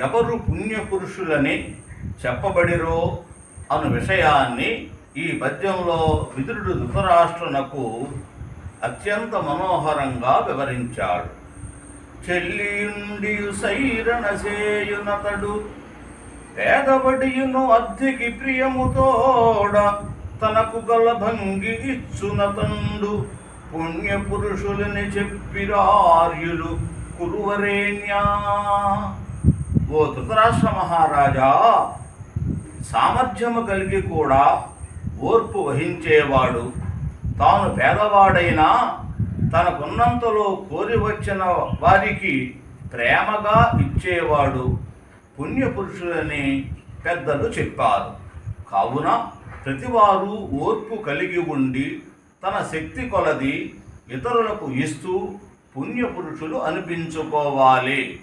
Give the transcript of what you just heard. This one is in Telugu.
ఎవరు పుణ్యపురుషులని చెప్పబడిరో అను విషయాన్ని ఈ పద్యంలో విదురుడు ధృతరాష్ట్రునకు అత్యంత మనోహరంగా వివరించాడు. చెల్లియుండి సైరణ సేయునతడు పేదబడియును అద్దెకి ప్రియముతోడ తనకు గల భంగి ఇచ్చునతండు. పుణ్యపురుషులని చెప్పిరార్యులు కురువరేణ్యా. ఓ ధృతరాష్ట్ర మహారాజా సామర్థ్యము కలిగి కూడా ఓర్పు వహించేవాడు. తాను పేదవాడైనా తనకున్నంతలో కోరి వచ్చిన వారికి ప్రేమగా ఇచ్చేవాడు. పుణ్యపురుషులని పెద్దలు చెప్పారు. కావున ప్రతివారు ఓర్పు కలిగి ఉండి తన శక్తి కొలది ఇతరులకు ఇస్తూ పుణ్యపురుషులు అనిపించుకోవాలి.